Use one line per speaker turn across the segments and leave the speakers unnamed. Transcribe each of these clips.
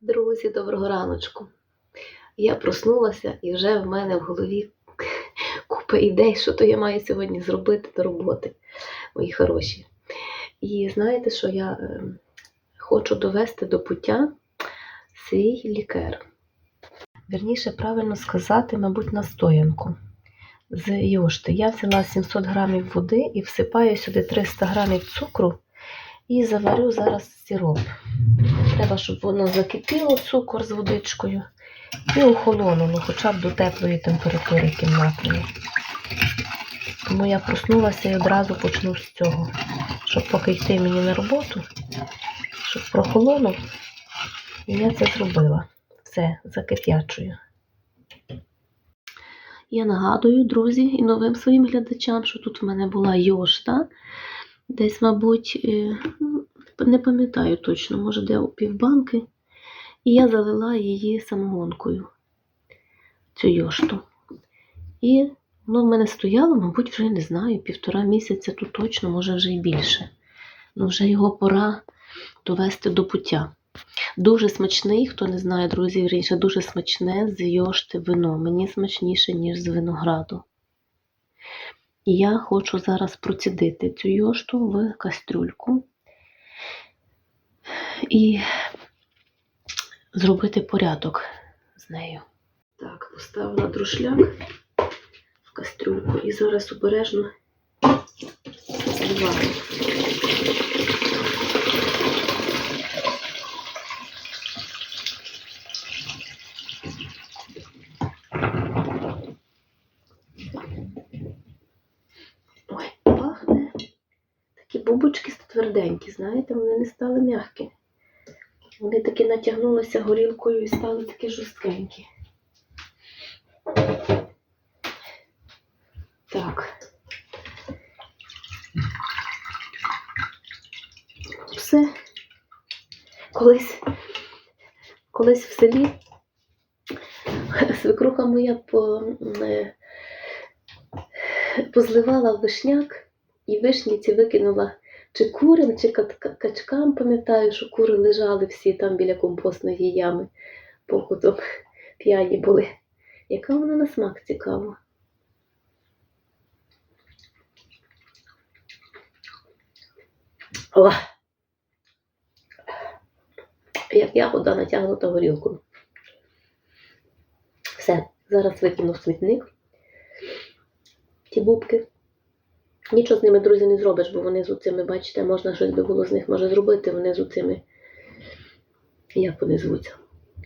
Друзі, доброго раночку. Я проснулася і вже в мене в голові купа ідей, що то я маю сьогодні зробити до роботи, мої хороші. І знаєте, що я е, хочу довести до пуття свій лікер. Вірніше, правильно сказати, мабуть, настоянку з йошти. Я взяла 700 грамів води і всипаю сюди 300 грамів цукру і заварю зараз сироп. Треба, щоб воно закипіло, цукор з водичкою, і охолонуло, хоча б до теплої температури кімнатної. Тому я проснулася і одразу почну з цього, щоб поки йти мені на роботу, щоб прохолонув. І я це зробила. Все, закип'ячую. Я нагадую, друзі, і новим своїм глядачам, що тут в мене була йошта. Десь, мабуть, е, ну, не пам'ятаю точно, може, де півбанки. І я залила її самогонкою, цю йошту. І воно в мене стояло, мабуть, вже не знаю, півтора місяця тут точно, може вже й більше. Ну, вже його пора довести до пуття. Дуже смачний, хто не знає, друзі, раніше дуже смачне з йошти вино. Мені смачніше, ніж з винограду. І я хочу зараз процідити цю йошту в кастрюльку і зробити порядок з нею. Так, поставила друшляк в кастрюльку і зараз обережно зливаю. Тверденькі, знаєте, вони не стали м'які. Вони таки натягнулися горілкою і стали такі жорсткенькі. Так. Все. Колись, колись в селі свекруха моя по, е, позливала вишняк і вишніці викинула чи курям, чи качкам, пам'ятаю, що кури лежали всі там біля компостної ями, походом п'яні були. Яка вона на смак цікава? О! Як ягода натягнута горілкою. Все, зараз викину в смітник ті бубки. Нічого з ними, друзі, не зробиш, бо вони з оцими, бачите, можна щось би було з них може зробити, вони з оцими, як вони звуться?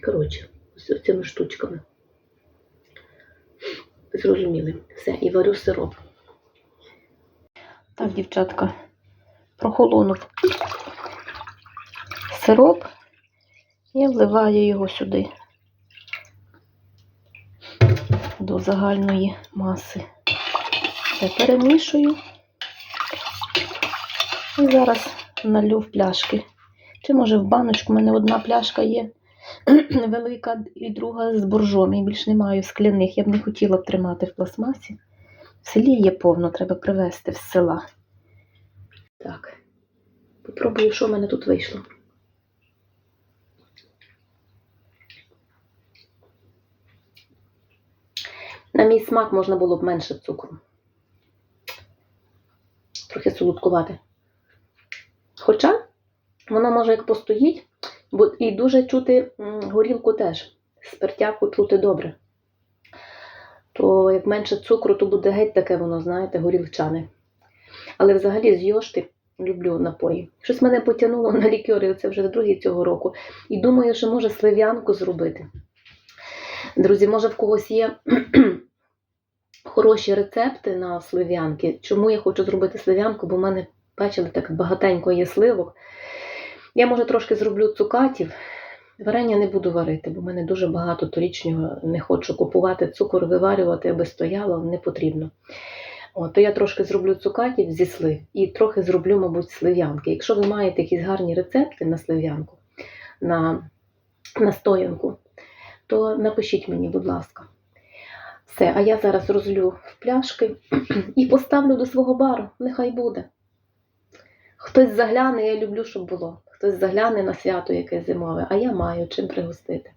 Коротше, з цими штучками. Зрозуміли. Все, і варю сироп. Так, дівчатка, прохолонув сироп і вливаю його сюди до загальної маси. Все перемішую. І зараз налю в пляшки. Чи може в баночку, у мене одна пляшка є велика і друга з боржом. І більш немає скляних. Я б не хотіла б тримати в пластмасі. В селі є повно, треба привезти з села. Так. Попробую, що в мене тут вийшло. На мій смак можна було б менше цукру. Трохи солодкувати. Хоча воно може як постоїть, і дуже чути горілку теж. Спиртяку чути добре. То як менше цукру, то буде геть таке воно, знаєте, горілчане. Але взагалі з йошти люблю напої. Щось мене потягнуло на лікьори, це вже другий цього року. І думаю, що може слив'янку зробити. Друзі, може в когось є хороші рецепти на слив'янки. Чому я хочу зробити слив'янку? Бо в мене, бачили, так багатенько є сливок. Я, може, трошки зроблю цукатів. Варення не буду варити, бо в мене дуже багато торічнього не хочу купувати цукор, виварювати, аби стояло, не потрібно. От, то я трошки зроблю цукатів зі слив і трохи зроблю, мабуть, слив'янки. Якщо ви маєте якісь гарні рецепти на слив'янку, на настоянку, то напишіть мені, будь ласка. Все, а я зараз розлю в пляшки і поставлю до свого бару. Нехай буде. Хтось загляне, я люблю, щоб було. хтось загляне на свято яке зимове, а я маю чим пригостити.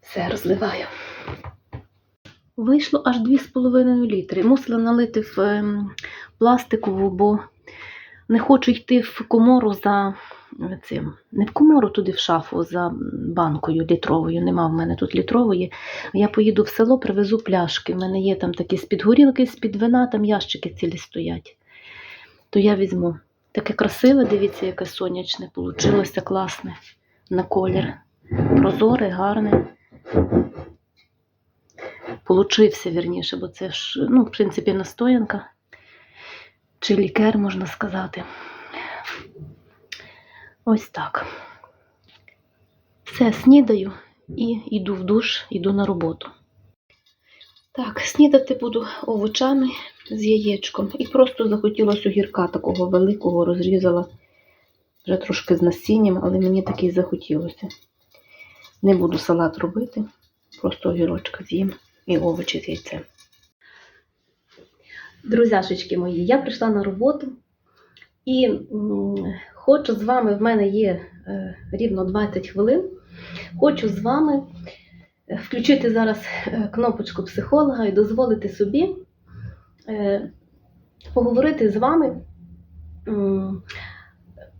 Все, розливаю. Вийшло аж 2,5 літри. Мусила налити в ем, пластикову, бо не хочу йти в комору за цим. Не в комору туди в шафу за банкою літровою. Нема в мене тут літрової. Я поїду в село, привезу пляшки. У мене є там такі з-під горілки, з-під вина, там ящики цілі стоять. То я візьму. Таке красиве, дивіться, яке сонячне получилося класне на колір. Прозоре, гарне. Получився, вірніше, бо це ж, ну, в принципі, настоянка чи лікер, можна сказати. Ось так. Все, снідаю і йду в душ, йду на роботу. Так, снідати буду овочами з яєчком. І просто захотілося огірка такого великого, розрізала вже трошки з насінням, але мені такий захотілося. Не буду салат робити, просто огірочка з'їм і овочі з яйцем. Друзяшечки мої, я прийшла на роботу і хочу з вами, в мене є е, рівно 20 хвилин, хочу з вами е, включити зараз е, кнопочку психолога і дозволити собі поговорити з вами,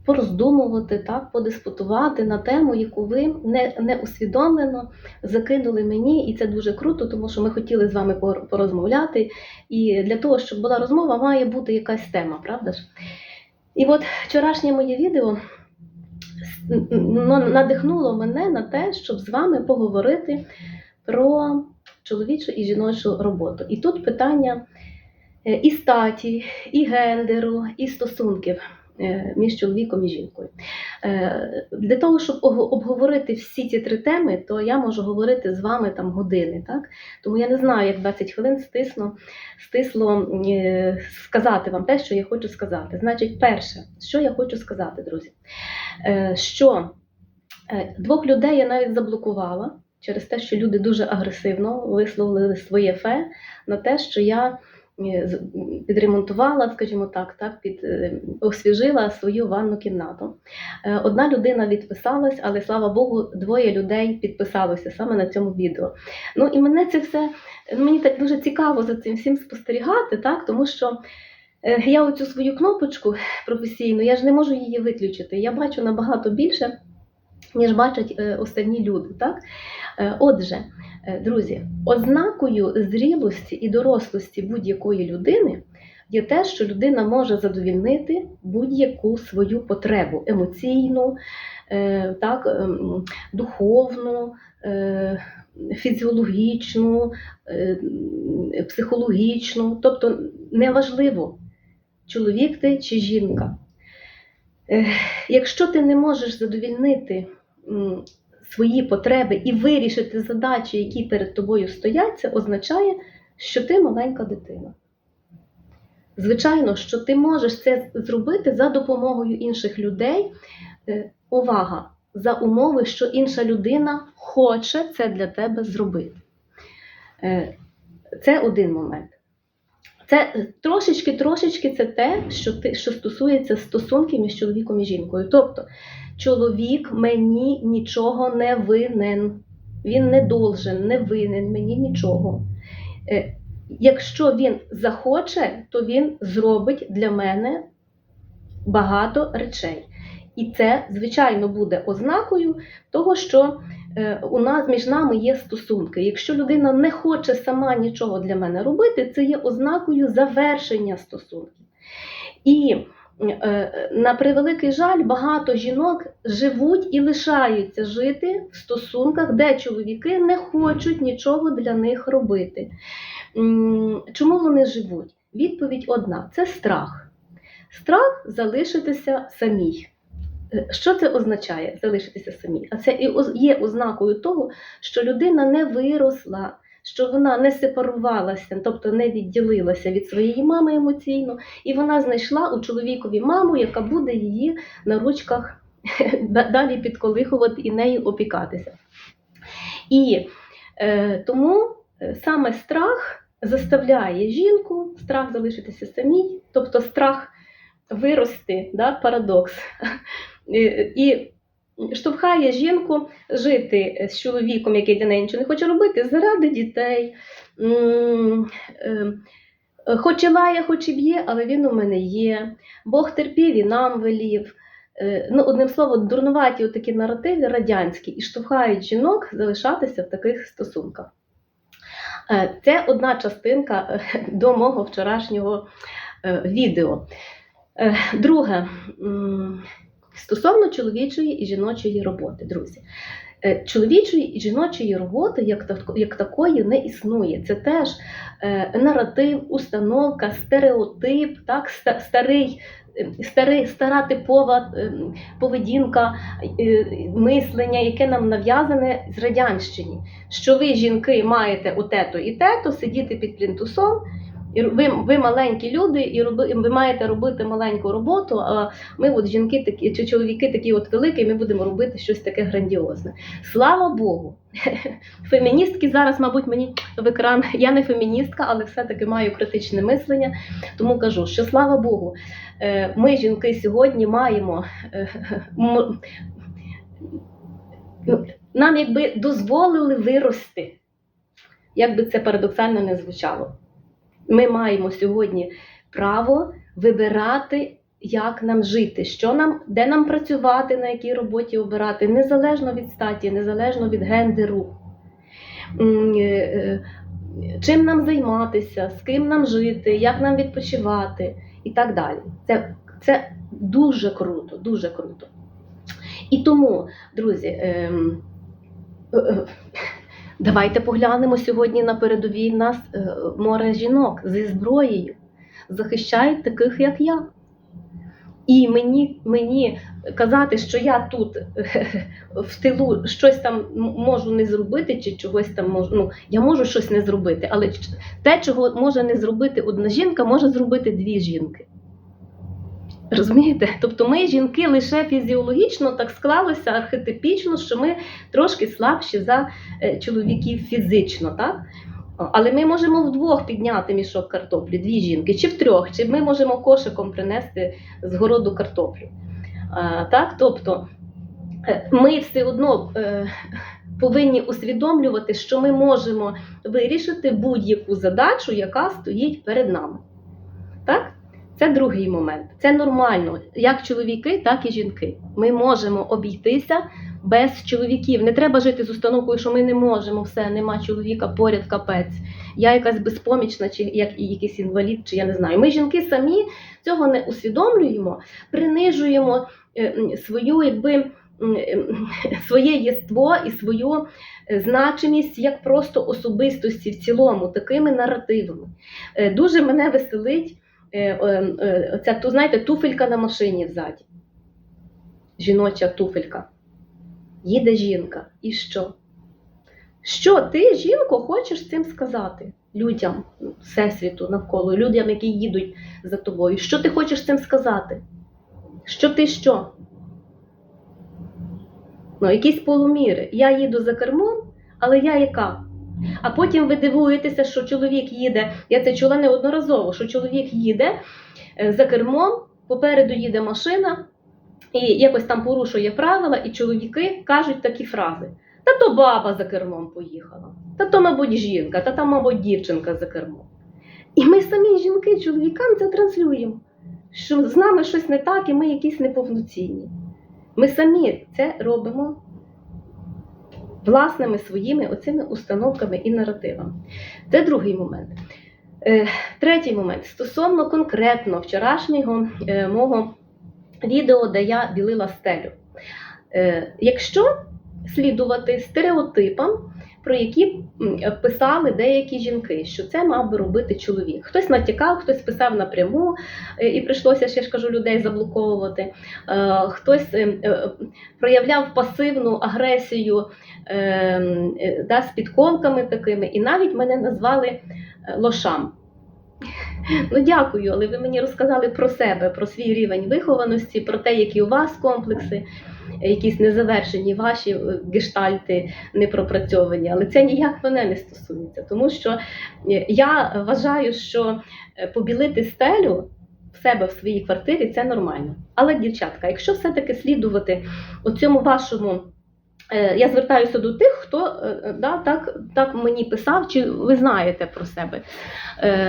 пороздумувати, так, подискутувати на тему, яку ви не, не усвідомлено закинули мені, і це дуже круто, тому що ми хотіли з вами порозмовляти. І для того, щоб була розмова, має бути якась тема, правда ж? І от вчорашнє моє відео ну, надихнуло мене на те, щоб з вами поговорити про чоловічу і жіночу роботу. І тут питання е, і статі, і гендеру, і стосунків е, між чоловіком і жінкою. Е, Для того, щоб обговорити всі ці три теми, то я можу говорити з вами там години. Так? Тому я не знаю, як 20 хвилин стисло е, сказати вам те, що я хочу сказати. Значить, перше, що я хочу сказати, друзі, Е, що е, двох людей я навіть заблокувала через те, що люди дуже агресивно висловили своє фе на те, що я е, підремонтувала, скажімо так, так під, е, освіжила свою ванну кімнату. Е, Одна людина відписалась, але слава Богу, двоє людей підписалося саме на цьому відео. Ну і мене це все мені так дуже цікаво за цим всім спостерігати, так тому що. е, Я оцю свою кнопочку професійну, я ж не можу її виключити. Я бачу набагато більше, ніж бачать е, останні люди. Так? Е, Отже, е, друзі, ознакою зрілості і дорослості будь-якої людини є те, що людина може задовільнити будь-яку свою потребу емоційну, е, так, ем, духовну, фізіологічну, психологічну. Тобто неважливо, чоловік ти чи жінка. Якщо ти не можеш задовільнити свої потреби і вирішити задачі, які перед тобою стоять, це означає, що ти маленька дитина. Звичайно, що ти можеш це зробити за допомогою інших людей. Е, Увага! За умови, що інша людина хоче це для тебе зробити. Е, Це один момент. Це трошечки-трошечки це те, що, ти, що стосується стосунків між чоловіком і жінкою. Тобто, чоловік мені нічого не винен, він не должен, не винен мені нічого. Е, Якщо він захоче, то він зробить для мене багато речей. І це, звичайно, буде ознакою того, що е, у нас між нами є стосунки. Якщо людина не хоче сама нічого для мене робити, це є ознакою завершення стосунків. І на превеликий жаль, багато жінок живуть і лишаються жити в стосунках, де чоловіки не хочуть нічого для них робити. Чому вони живуть? Відповідь одна: це страх. Страх залишитися самій. Е, Що це означає залишитися самій? А це і є ознакою того, що людина не виросла, що вона не сепарувалася, тобто не відділилася від своєї мами емоційно, і вона знайшла у чоловікові маму, яка буде її на ручках далі підколихувати і нею опікатися. І е, тому е, саме страх заставляє жінку, страх залишитися самій, тобто страх вирости, да, парадокс, і- штовхає жінку жити з чоловіком, який для неї нічого не хоче робити, заради дітей. М, е, Хоч і лає, хоч і б'є, але він у мене є. Бог терпів і нам велів. Е, Ну, одним словом, дурнуваті такі наративи радянські і штовхають жінок залишатися в таких стосунках. Е, Це одна частинка е, до мого вчорашнього відео. Друге, стосовно чоловічої і жіночої роботи, друзі. Е, Чоловічої і жіночої роботи як, як такої не існує. Це теж е, наратив, установка, стереотип, так, ста- старий, е, старий, стара типова е, поведінка, е, мислення, яке нам нав'язане з радянщини. Що ви, жінки, маєте отето і тето, сидіти під плінтусом. І ви, ви маленькі люди, і роби, ви маєте робити маленьку роботу. А ми, от жінки, такі чи чоловіки такі от великі, ми будемо робити щось таке грандіозне. Слава Богу! Феміністки зараз, мабуть, мені в екран. Я не феміністка, але все-таки маю критичне мислення. Тому кажу, що слава Богу, е, ми, жінки, сьогодні маємо. е, Нам якби дозволили вирости, як би це парадоксально не звучало. Ми маємо сьогодні право вибирати, як нам жити, що нам, де нам працювати, на якій роботі обирати, незалежно від статі, незалежно від гендеру. Е, е, Чим нам займатися, з ким нам жити, як нам відпочивати і так далі. Це, це дуже круто, дуже круто. І тому, друзі, ем, е, е, давайте поглянемо сьогодні на передовій нас е, море жінок зі зброєю, захищають таких, як я. І мені, мені казати, що я тут в тилу щось там можу не зробити, чи чогось там можу. Ну, я можу щось не зробити, але те, чого може не зробити одна жінка, може зробити дві жінки. Розумієте? Тобто ми, жінки, лише фізіологічно так склалося архетипічно, що ми трошки слабші за е, чоловіків фізично, так? Але ми можемо вдвох підняти мішок картоплі, дві жінки, чи втрьох, чи ми можемо кошиком принести з городу картоплю. Так? Тобто е, ми все одно е, повинні усвідомлювати, що ми можемо вирішити будь-яку задачу, яка стоїть перед нами. Так? Це другий момент. Це нормально, як чоловіки, так і жінки. Ми можемо обійтися без чоловіків. Не треба жити з установкою, що ми не можемо, все, нема чоловіка, поряд капець. Я якась безпомічна, чи як і якийсь інвалід, чи я не знаю. Ми жінки самі цього не усвідомлюємо, принижуємо е, свою, якби. Своє єство і свою е, значимість як просто особистості в цілому, такими наративами. Е, Дуже мене веселить оця, ту, знаєте, туфелька на машині взаді. Жіноча туфелька. Їде жінка. І що? Що ти, жінко, хочеш цим сказати людям, всесвіту навколо, людям, які їдуть за тобою? Що ти хочеш цим сказати? Що ти що? Ну, якісь полуміри. Я їду за кермом, але я яка? А потім ви дивуєтеся, що чоловік їде. Я це чула неодноразово, що чоловік їде е, за кермом, попереду їде машина, і якось там порушує правила, і чоловіки кажуть такі фрази: Та то баба за кермом поїхала, та то, мабуть, жінка, та там, мабуть, дівчинка за кермом. І ми самі жінки чоловікам це транслюємо, що з нами щось не так, і ми якісь неповноцінні. Ми самі це робимо власними своїми оцими установками і наративами. Це другий момент. Е, Третій момент стосовно конкретно вчорашнього е, мого відео, де я білила стелю. Е, Якщо слідувати стереотипам, про які писали деякі жінки, що це мав би робити чоловік. Хтось натякав, хтось писав напряму, е, і прийшлося ще ж кажу людей заблоковувати. Е, Хтось е, е, проявляв пасивну агресію да, з підколками такими, і навіть мене назвали лошам. Ну, дякую, але ви мені розказали про себе, про свій рівень вихованості, про те, які у вас комплекси, якісь незавершені ваші е, гештальти не пропрацьовані. Але це ніяк мене не стосується, тому що е, я вважаю, що е, побілити стелю
в себе в своїй квартирі, це нормально. Але, дівчатка, якщо все-таки слідувати оцьому вашому. Я звертаюся до тих, хто да, так, так мені писав, чи ви знаєте про себе,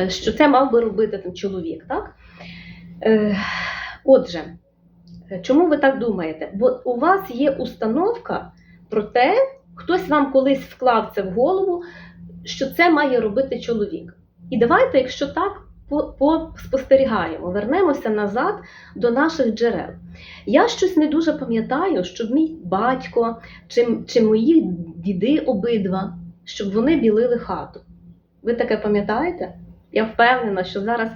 що це мав би робити там чоловік. Так? Отже, чому ви так думаєте? Бо у вас є установка про те, хтось вам колись вклав це в голову, що це має робити чоловік. І давайте, якщо так, по- поспостерігаємо, вернемося назад до наших джерел. Я щось не дуже пам'ятаю, щоб мій батько чи, чи мої діди обидва, щоб вони білили хату. Ви таке пам'ятаєте? Я впевнена, що зараз е,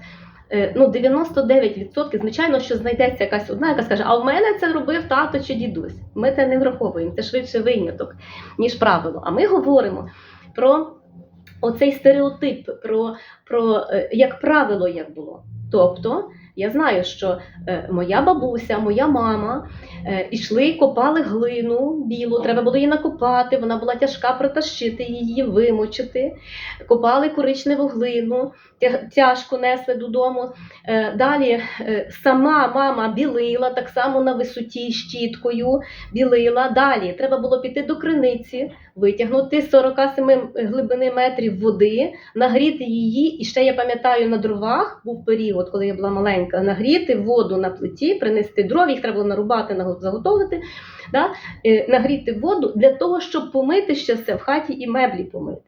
ну, 99%, звичайно, що знайдеться якась одна, яка скаже, а в мене це робив тато чи дідусь. Ми це не враховуємо, це швидше виняток, ніж правило. А ми говоримо про оцей стереотип, про, про е, як правило, як було. Тобто, я знаю, що е, моя бабуся, моя мама е, ішли, копали глину білу, треба було її накопати, вона була тяжка протащити її, вимочити, копали коричневу глину, тяжко несли додому. Е, Далі сама мама білила так само на висоті щіткою, білила. Далі треба було піти до криниці, витягнути з 47 глибини метрів води, нагріти її. І ще я пам'ятаю, на дровах був період, коли я була маленька, нагріти воду на плиті, принести дров, їх треба було нарубати, заготовити, да? е, нагріти воду для того, щоб помити ще все в хаті і меблі помити.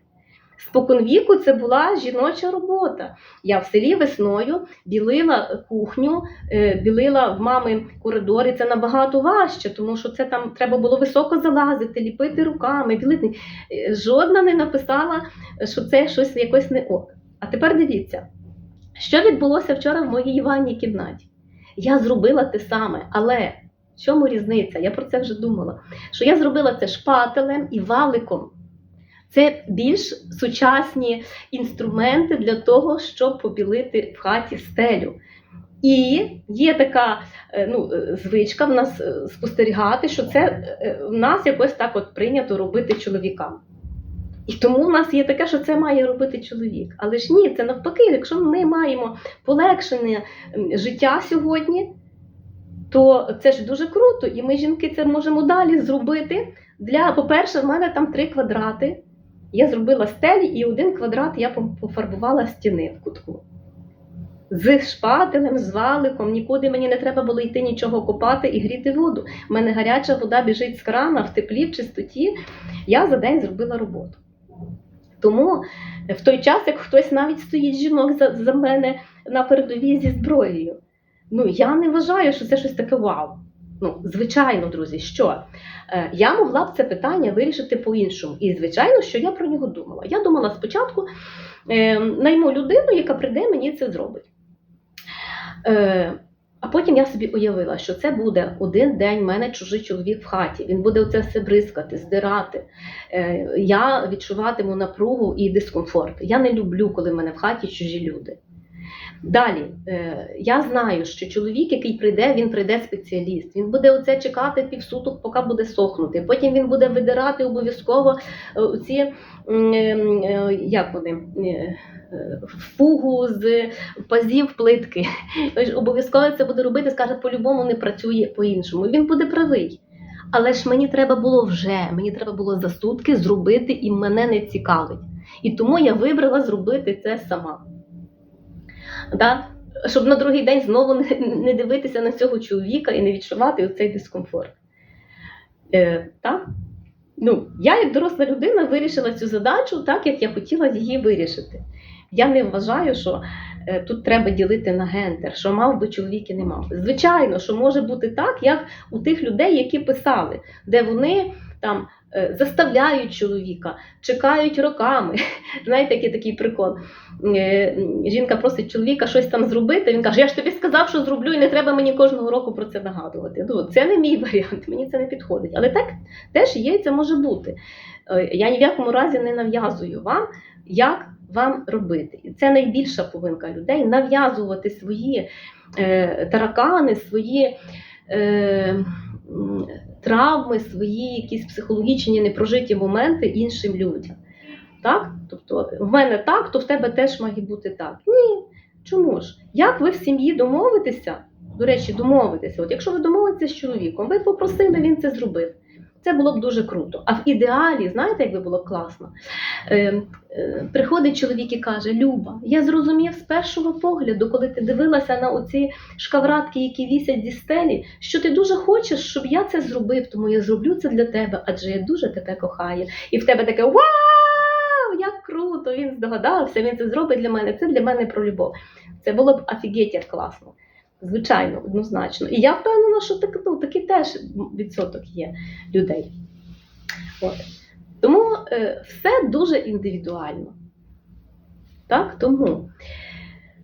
Споконвіку це була жіноча робота. Я в селі весною білила кухню, е, білила в мами коридори. Це набагато важче, тому що це там треба було високо залазити, ліпити руками, білити. Е, Жодна не написала, що це щось якось не ок. А тепер дивіться, що відбулося вчора в моїй ванній кімнаті. Я зробила те саме, але в чому різниця? Я про це вже думала. Що я зробила це шпателем і валиком. Це більш сучасні інструменти для того, щоб побілити в хаті стелю. І є така е, ну, е, звичка в нас е, спостерігати, що це в нас якось так от прийнято робити чоловікам. І тому в нас є таке, що це має робити чоловік. Але ж ні, це навпаки, якщо ми маємо полегшене життя сьогодні, то це ж дуже круто, і ми, жінки, це можемо далі зробити. Для, по-перше, в мене там три квадрати. Я зробила стелі і один квадрат я пофарбувала стіни в кутку. З шпателем, з валиком, нікуди мені не треба було йти нічого копати і гріти воду. У мене гаряча вода біжить з крана в теплі, в чистоті. Я за день зробила роботу. Тому в той час, як хтось навіть стоїть жінок за, за мене на передовій зі зброєю, ну я не вважаю, що це щось таке вау. Ну, звичайно, друзі, що е, я могла б це питання вирішити по-іншому. І звичайно, що я про нього думала. Я думала спочатку е, найму людину, яка прийде, мені це зробить. Е, а потім я собі уявила, що це буде один день в мене чужий чоловік в хаті. Він буде оце все бризкати, здирати. Я відчуватиму напругу і дискомфорт. Я не люблю, коли в мене в хаті чужі люди. Далі, е, я знаю, що чоловік, який прийде, він прийде спеціаліст. Він буде оце чекати півсуток, поки буде сохнути. Потім він буде видирати обов'язково е, ці е, як вони, фугу з пазів плитки. Обов'язково це буде робити, скаже, по-любому не працює по-іншому. Він буде правий. Але ж мені треба було вже, мені треба було за сутки зробити, і мене не цікавить. І тому я вибрала зробити це сама. Да? Щоб на другий день знову не, дивитися на цього чоловіка і не відчувати оцей дискомфорт. Е, так? Ну, я, як доросла людина, вирішила цю задачу так, як я хотіла її вирішити. Я не вважаю, що е, тут треба ділити на гендер, що мав би чоловік і не мав. Звичайно, що може бути так, як у тих людей, які писали, де вони там заставляють чоловіка, чекають роками. Знаєте, який такий прикол. Е, Жінка просить чоловіка щось там зробити. Він каже: Я ж тобі сказав, що зроблю, і не треба мені кожного року про це нагадувати. Ну, це не мій варіант, мені це не підходить. Але так теж є, це може бути. Е, Я ні в якому разі не нав'язую вам, як вам робити. Це найбільша повинка людей нав'язувати свої е, таракани, свої. Е, Травми, свої якісь психологічні непрожиті моменти іншим людям. Так? Тобто, в мене так, то в тебе теж має бути так. Ні. Чому ж? Як ви в сім'ї домовитеся? До речі, домовитеся. От якщо ви домовитеся з чоловіком, ви попросили, він це зробив. Це було б дуже круто. А в ідеалі, знаєте, як би було б класно? Е, е, приходить чоловік і каже: Люба, я зрозумів з першого погляду, коли ти дивилася на оці шкавратки, які вісять зі стелі, що ти дуже хочеш, щоб я це зробив, тому я зроблю це для тебе, адже я дуже тебе кохаю. І в тебе таке вау! Як круто! Він здогадався, він це зробить для мене. Це для мене про любов. Це було б офігеть як класно. Звичайно, однозначно. І я впевнена, що так, ну, такий теж відсоток є людей. От. Тому е, все дуже індивідуально. Так? Тому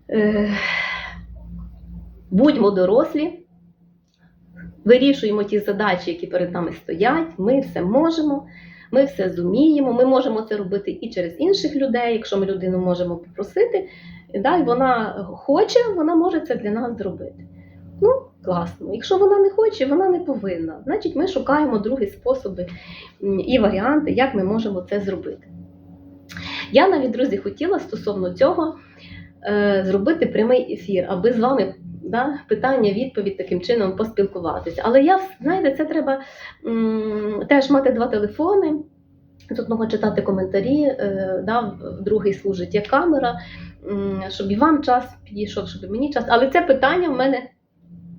е, будьмо дорослі, вирішуємо ті задачі, які перед нами стоять. Ми все можемо, ми все зуміємо. Ми можемо це робити і через інших людей, якщо ми людину можемо попросити, да, і вона хоче, вона може це для нас зробити. Ну, класно. Якщо вона не хоче, вона не повинна. Значить, ми шукаємо другі способи і варіанти, як ми можемо це зробити. Я навіть, друзі, хотіла стосовно цього е, зробити прямий ефір, аби з вами да, питання-відповідь таким чином поспілкуватися. Але я, знаєте, це треба м, теж мати два телефони. З одного читати коментарі, е, да, другий служить як камера, щоб і вам час підійшов, щоб і мені час. Але це питання в мене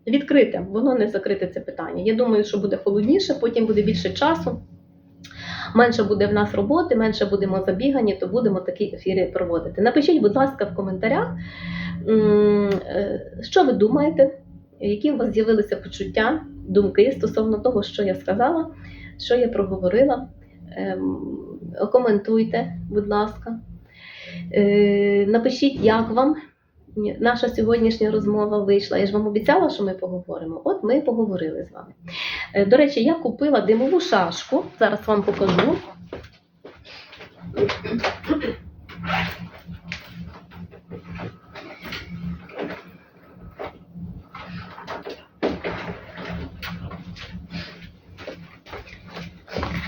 відкрите, воно не закрите це питання. Я думаю, що буде холодніше, потім буде більше часу. Менше буде в нас роботи, менше будемо забігані, то будемо такі ефіри проводити. Напишіть, будь ласка, в коментарях, е, що ви думаєте, які у вас з'явилися почуття, думки стосовно того, що я сказала, що я проговорила. Ем, Коментуйте, будь ласка. Е, Напишіть, як вам наша сьогоднішня розмова вийшла. Я ж вам обіцяла, що ми поговоримо. От ми поговорили з вами. Е, До речі, я купила димову шашку. Зараз вам покажу.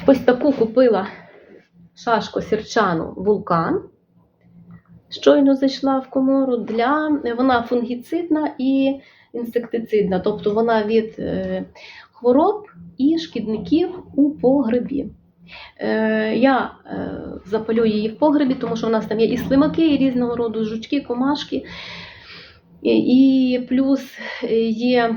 Ось таку купила шашку сірчану вулкан. Щойно зайшла в комору для вона фунгіцидна і інсектицидна, тобто вона від е, хвороб і шкідників у погребі. Е, я е, запалю її в погребі, тому що в нас там є і слимаки, і різного роду жучки, комашки. І, плюс є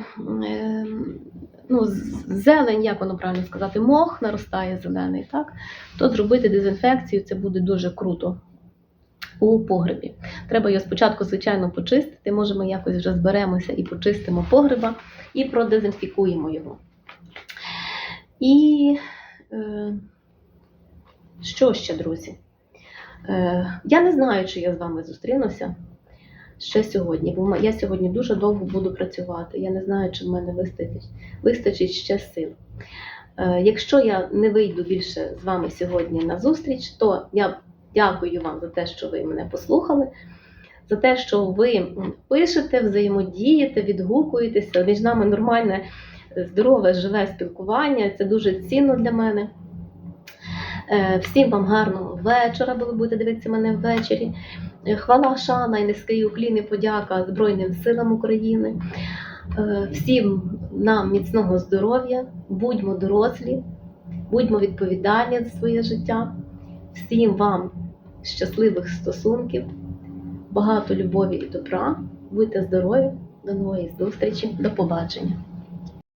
ну, зелень, як воно правильно сказати, мох наростає зелений, так? то зробити дезінфекцію це буде дуже круто у погребі. Треба його спочатку, звичайно, почистити. Може, ми якось вже зберемося і почистимо погреба і продезінфікуємо його. І е, що ще, друзі? Е, я не знаю, чи я з вами зустрінуся ще сьогодні, бо я сьогодні дуже довго буду працювати. Я не знаю, чи в мене вистачить, вистачить ще сил. Е, Якщо я не вийду більше з вами сьогодні на зустріч, то я дякую вам за те, що ви мене послухали, за те, що ви пишете, взаємодієте, відгукуєтеся. Між нами нормальне, е, здорове, живе спілкування. Це дуже цінно для мене. Е, Всім вам гарного вечора, бо ви будете дивитися мене ввечері. Е, Хвала, шана і низький уклін і подяка Збройним силам України. Всім нам міцного здоров'я, будьмо дорослі, будьмо відповідальні за своє життя. Всім вам щасливих стосунків, багато любові і добра. Будьте здорові, до нової зустрічі, до побачення.